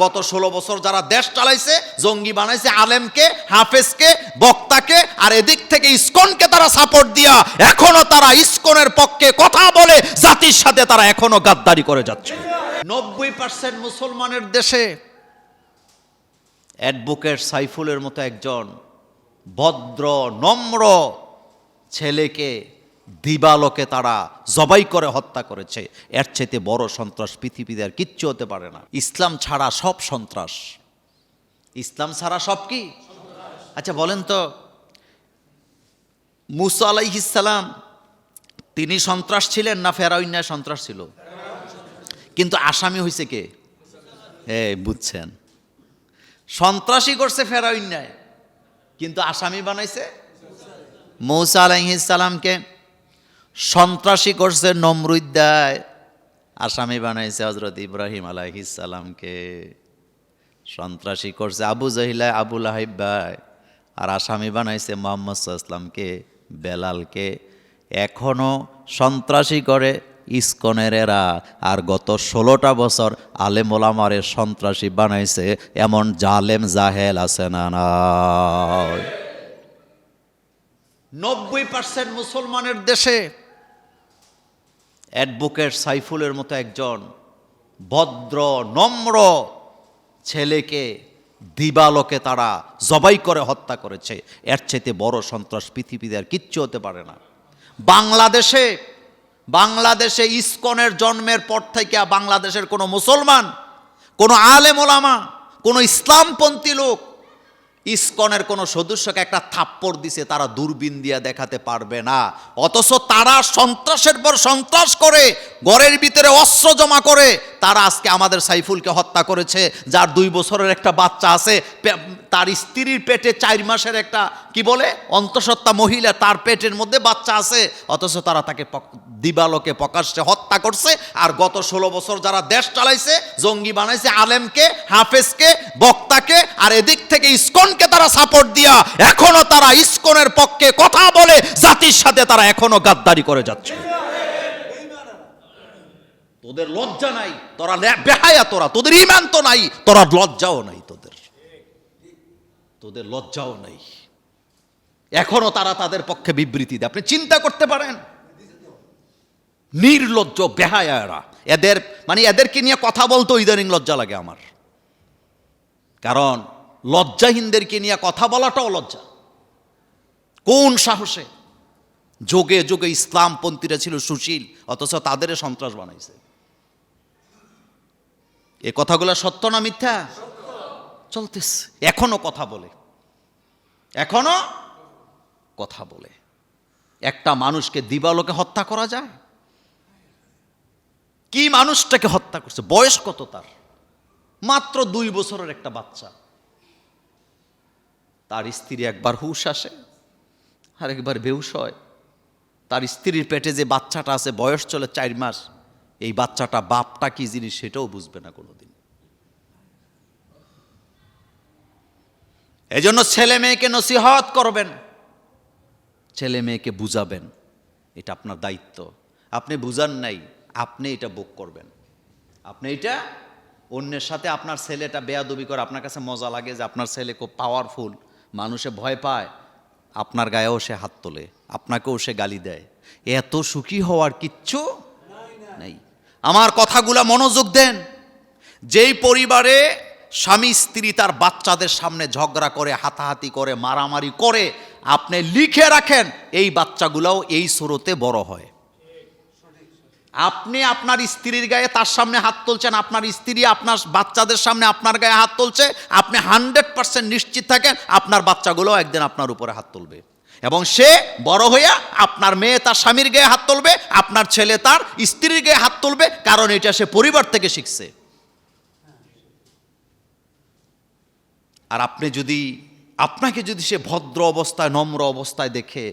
গত ষোলো বছর যারা দেশ চালাইছে, জঙ্গি বানাইছে, আলেমকে, হাফেজকে, বক্তাকে, আর এদিক থেকে ইসকনকে তারা সাপোর্ট দিয়া, এখনও তারা ইসকনের পক্ষে কথা বলে, জাতির সাথে তারা এখনও গাদ্দারি করে যাচ্ছে। নব্বই পার্সেন্ট মুসলমানের দেশে অ্যাডভোকেট সাইফুলের মতো একজন ভদ্র, নম্র ছেলেকে দিবালোকে তারা জবাই করে হত্যা করেছে। এর চাইতে বড় সন্ত্রাস পৃথিবীতে আর কিচ্ছু হতে পারে না। ইসলাম ছাড়া সব সন্ত্রাস। ইসলাম ছাড়া সব কি? আচ্ছা বলেন তো, মুসা আলাইহিসালাম তিনি সন্ত্রাস ছিলেন না ফেরাউন্যায় সন্ত্রাস ছিল? কিন্তু আসামি হয়েছে কে? এই, বুঝছেন। সন্ত্রাসী করছে ফেরাউন্যায় কিন্তু আসামি বানাইছে মৌসা আলাইহিসালামকে সন্ত্রাসী করছে নমরুদ্দায়। আসামি বানাইছে হজরত ইব্রাহিম আলাইহিসালামকে সন্ত্রাসী করছে আবু জহিলায় আবুল ভাই। আর আসামি বানাইছে মোহাম্মদ ইসলামকে বেলালকে এখনও সন্ত্রাসী করে ইস্কনের এরা। আর গত ষোলোটা বছর আলেম ওলামারে সন্ত্রাসী বানাইছে, এমন জালেম জাহেল আছে না নাই। নব্বই পার্সেন্ট মুসলমানের দেশে অ্যাডভোকেট সাইফুলের মতো একজন ভদ্র, নম্র ছেলেকে দিবালোকে তারা জবাই করে হত্যা করেছে। এর চাইতে বড় সন্ত্রাস পৃথিবীতে আর কিচ্ছু হতে পারে না। বাংলাদেশে বাংলাদেশে ইসকনের জন্মের পর থেকে বাংলাদেশের কোনো মুসলমান, কোনো আলেম কোনো ইসলামপন্থী লোক ইসকনের কোনো সদস্যকে একটা থাপ্পড় দিছে, তারা দূরবীন দিয়া দেখাতে পারবে না। অথচ তারা সন্ত্রাসের পর সন্ত্রাস করে ঘরের ভিতরে অস্ত্র জমা করে, তারা আজকে আমাদের সাইফুলকে হত্যা করেছে, যার দুই বছরের একটা বাচ্চা আছে তার স্ত্রীর পেটে চার মাসের একটা, কি বলে, অন্তঃসত্ত্বা মহিলা তার পেটের মধ্যে বাচ্চা আছে, অথচ তারা তাকে দিবালোকে প্রকাশ্যে হত্যা করছে, আর গত ষোলো বছর যারা দেশ চালাইছে, জঙ্গি বানাইছে, আলেমকে, হাফেজকে, বক্তাকে, আর এদিক থেকে ইস্কনকে তারা সাপোর্ট দিয়া, এখনও তারা ইস্কনের পক্ষে কথা বলে, জাতির সাথে তারা এখনও গাদ্দারি করে যাচ্ছে। তোদের লজ্জা নাই, তোরা বেহায়া তোরা, তোদের ইমান তো নাই, তোরা লজ্জাও নাই তোদের। তোদের লজ্জাও নাই। এখনও তারা তাদের পক্ষে বিবৃতি দেয়। আপনি চিন্তা করতে পারেন। নির্লজ্জ, বেহায়া এরা। এদের মানে এদেরকে নিয়ে কথা বলতো ইদানিং লজ্জা লাগে আমার। কারণ লজ্জাহীনদেরকে নিয়ে কথা বলাটাও লজ্জা। কোন সাহসে? যোগে যোগে ইসলামপন্থীরা ছিল সুশীল, অথচ তাদের সন্ত্রাস বানাইছে। এ কথাগুলো সত্য না মিথ্যা? চলতেছে। এখনও কথা বলে। এখনও কথা বলে। একটা মানুষকে দিবালোকে হত্যা করা যায়? কি মানুষটাকে হত্যা করছে? বয়স কত তার? মাত্র দুই বছরের একটা বাচ্চা। তার স্ত্রী একবার হুশ আসে আর একবার বেহুশ হয়। তার স্ত্রীর পেটে যে বাচ্চাটা আছে, বয়স চলে চার মাস। এই বাচ্চাটা বাপটা কি জিনিস সেটাও বুঝবে না কোনোদিন। এজন্য ছেলে মেয়েকে নসিহত করবেন। ছেলে মেয়েকে বুঝাবেন এটা আপনার দায়িত্ব। আপনি বুঝান নাই আপনি এটা বুক করবেন। আপনি এটা অন্যের সাথে আপনার ছেলেটা বেয়াদবি করে আপনার কাছে মজা লাগে যে আপনার ছেলে খুব পাওয়ারফুল মানুষে ভয় পায় আপনার গায়েও সে হাত তোলে আপনাকেও সে গালি দেয়। এত সুখী হওয়ার কিচ্ছু নেই। আমার কথাগুলা মনোযোগ দেন। যেই পরিবারে স্বামী, স্ত্রী তার বাচ্চাদের সামনে ঝগড়া করে, হাতাহাতি করে, মারামারি করে, আপনি লিখে রাখেন, এই বাচ্চাগুলাও এই স্রোতে বড় হয়। আপনি আপনার স্ত্রীর গায়ে তার সামনে হাত তুলছেন, আপনার স্ত্রী আপনার বাচ্চাদের সামনে আপনার গায়ে হাত তুলছে, আপনি হান্ড্রেড পার্সেন্ট নিশ্চিত থাকেন, আপনার বাচ্চাগুলোও একদিন আপনার উপরে হাত তুলবে। এবং সে বড় হইয়া আপনার মেয়ে তার স্বামীর গায়ে হাত তুলবে, আপনার ছেলে তার স্ত্রীর গায়ে হাত তুলবে, কারণ এটা সে পরিবার থেকে শিখছে। আর আপনি যদি, আপনাকে যদি সে ভদ্র অবস্থায়, নম্র অবস্থায় দেখে,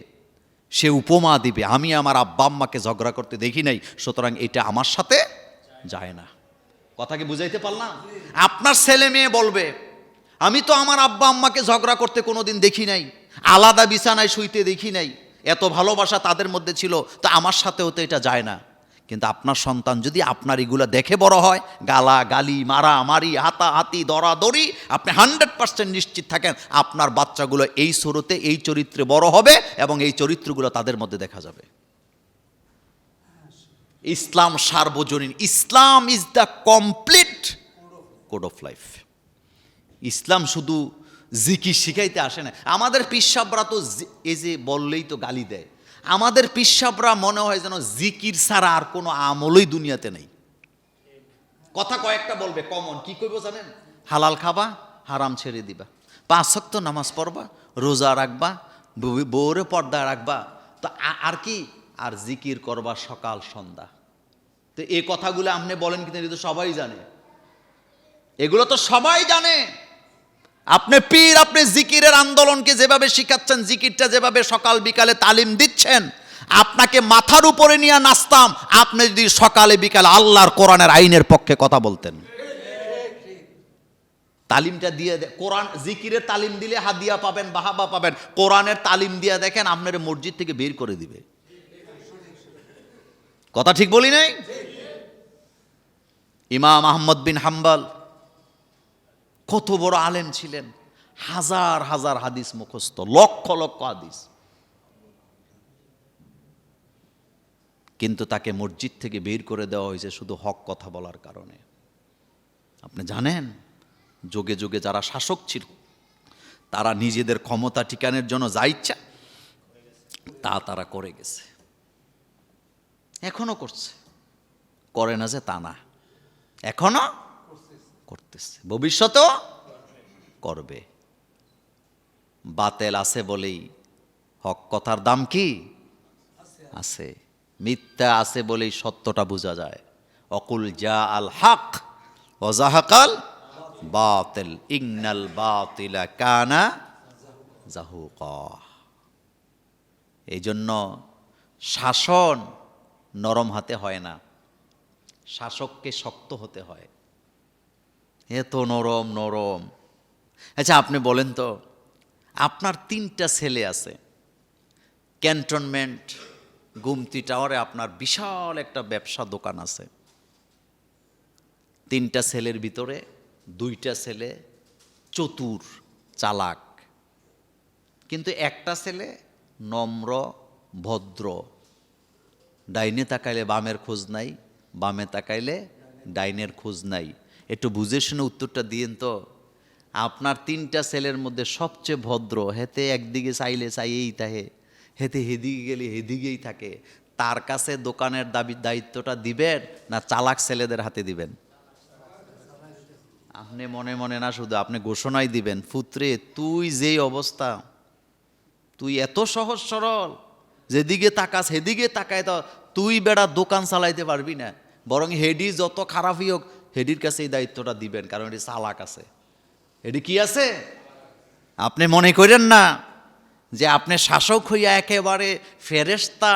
সে উপমা দিবে, আমি আমার আব্বা আম্মাকে ঝগড়া করতে দেখি নাই, সুতরাং এটা আমার সাথে যায় না। কথা কি বুঝাইতে পারলাম? আপনার ছেলে মেয়ে বলবে, আমি তো আমার আব্বা আম্মাকে ঝগড়া করতে কোনোদিন দেখি নাই। আলাদা বিছানায় শুইতে দেখি নাই। এত ভালোবাসা তাদের মধ্যে ছিল, তা আমার সাথেও তো এটা যায় না। কিন্তু আপনার সন্তান যদি আপনার এগুলো দেখে বড় হয় গালা গালি মারা মারি হাতা হাতি দরাদরি, আপনি হান্ড্রেড পার্সেন্ট নিশ্চিত থাকেন আপনার বাচ্চাগুলো এই স্রোতে, এই চরিত্রে বড় হবে এবং এই চরিত্রগুলো তাদের মধ্যে দেখা যাবে। ইসলাম সার্বজনীন। Islam is the complete code of life ইসলাম শুধু জিকির শিখাইতে আসে না। আমাদের পিসাবরা তো এই যে বললেই তো গালি দেয়। আমাদের পিসাবরা মনে হয় যেন জিকির ছাড়া আর কোনো আমলই দুনিয়াতে নেই। কথা কয়েকটা বলবে, কমন। কি করব জানেন? হালাল খাবা, হারাম ছেড়ে দিবা। পাঁচ শক্ত নামাজ পড়বা, রোজা রাখবা বউরে পর্দা রাখবা। তো আর কি? আর জিকির করবা সকাল, সন্ধ্যা। তো এই কথাগুলো আপনি বলেন কিন্তু তো সবাই জানে। এগুলো তো সবাই জানে। আপনি পীর, আপনি জিকিরের আন্দোলনকে যেভাবে শিখাচ্ছেন, জিকিরটা যেভাবে সকাল বিকালে তালিম দিচ্ছেন, আপনাকে মাথার উপরে নিয়ে নাচতাম, আপনি যদি সকালে বিকালে আল্লাহর কোরআনের আইনের পক্ষে কথা বলতেন। তালিমটা দিয়ে কোরআন, জিকিরের তালিম দিলে হাদিয়া পাবেন, বাহাবা পাবেন, কোরআনের তালিম দিয়ে দেখেন আপনার মসজিদ থেকে বের করে দিবে। কথা ঠিক বলি নাই? ইমাম আহমদ বিন হাম্বল কত বড় আলেম ছিলেন? হাজার হাজার হাদিস মুখস্থ, লক্ষ লক্ষ হাদিস। কিন্তু তাকে মসজিদ থেকে বের করে দেওয়া হয়েছে শুধু হক কথা বলার কারণে। আপনি জানেন, যোগে যোগে যারা শাসক ছিল, তারা নিজেদের ক্ষমতা ঠিকানের জন্য যা ইচ্ছা, তা তারা করে গেছে। এখনও করছে। করে না যে তা না। এখনও করতেছে। ভবিষ্যতেও করবে। বাতেল আছে বলেই হক কথার দাম কি? আছে। মিথ্যা আছে বলেই সত্যটা বোঝা যায়। অকুল যা আল হক ওজাহাকাল বাতিল। ইগনাল বাতিলা কানা জাহুকা। এই জন্য শাসন নরম হাতে হয় না। শাসককে শক্ত হতে হয়। এত নরম নরম। আচ্ছা আপনি বলেন তো, আপনার তিনটা ছেলে আছে। ক্যান্টনমেন্ট, গুমতি টাওয়ারে আপনার বিশাল একটা ব্যবসা দোকান আছে। তিনটা ছেলের ভিতরে দুইটা ছেলে চতুর, চালাক। কিন্তু একটা ছেলে নম্র, ভদ্র। ডাইনে তাকাইলে বামের খোঁজ নাই, বামে তাকাইলে ডাইনের খোঁজ নাই। একটু বুঝে শুনে উত্তরটা দিয়েন তো। আপনার তিনটা ছেলের মধ্যে সবচেয়ে ভদ্র, হেতে একদিকে চাইলে চাইয়েই তাহে হেতে হেদিকে গেলে হেদিকেই থাকে। তার কাছে দোকানের দাবি, দায়িত্বটা দিবেন না চালাক ছেলেদের হাতে দিবেন? আপনি মনে মনে না শুধু, আপনি ঘোষণাই দিবেন পুত্রে তুই যেই অবস্থা, তুই এত সহজ সরল, যেদিকে তাকাস সেদিকে তাকায় তো, তুই বেড়া দোকান চালাইতে পারবি না। বরং হেডি যত খারাপই হোক হেডির কাছে এই দায়িত্বটা দিবেন, কারণ এটি চালাক আছে। এটি কি আছে? আপনি মনে করেন না যে আপনি শাসক হইয়া একেবারে ফেরেস্তা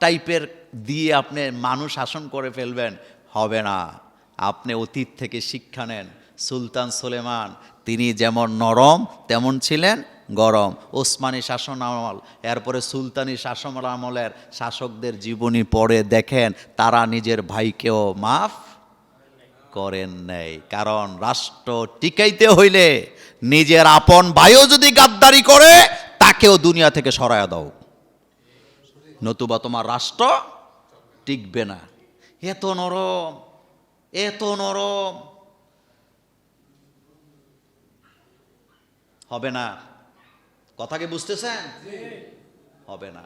টাইপের দিয়ে আপনি মানুষ শাসন করে ফেলবেন? হবে না। আপনি অতীত থেকে শিক্ষা নেন। সুলতান সুলেমান, তিনি যেমন নরম, তেমন ছিলেন গরম। ওসমানী শাসন আমল, এরপরে সুলতানি শাসন আমলের শাসকদের জীবনী পড়ে দেখেন, তারা নিজের ভাইকেও মাফ করেন নাই। কারণ রাষ্ট্র টিকাইতে হইলে নিজের আপন ভাইও যদি গাদ্দারি করে তাকেও দুনিয়া থেকে সরায়া দাও। নতুবা তোমার রাষ্ট্র টিকবে না। এত নরম এত নরম। হবে না। কথা কি বুঝতেছেন? হবে না।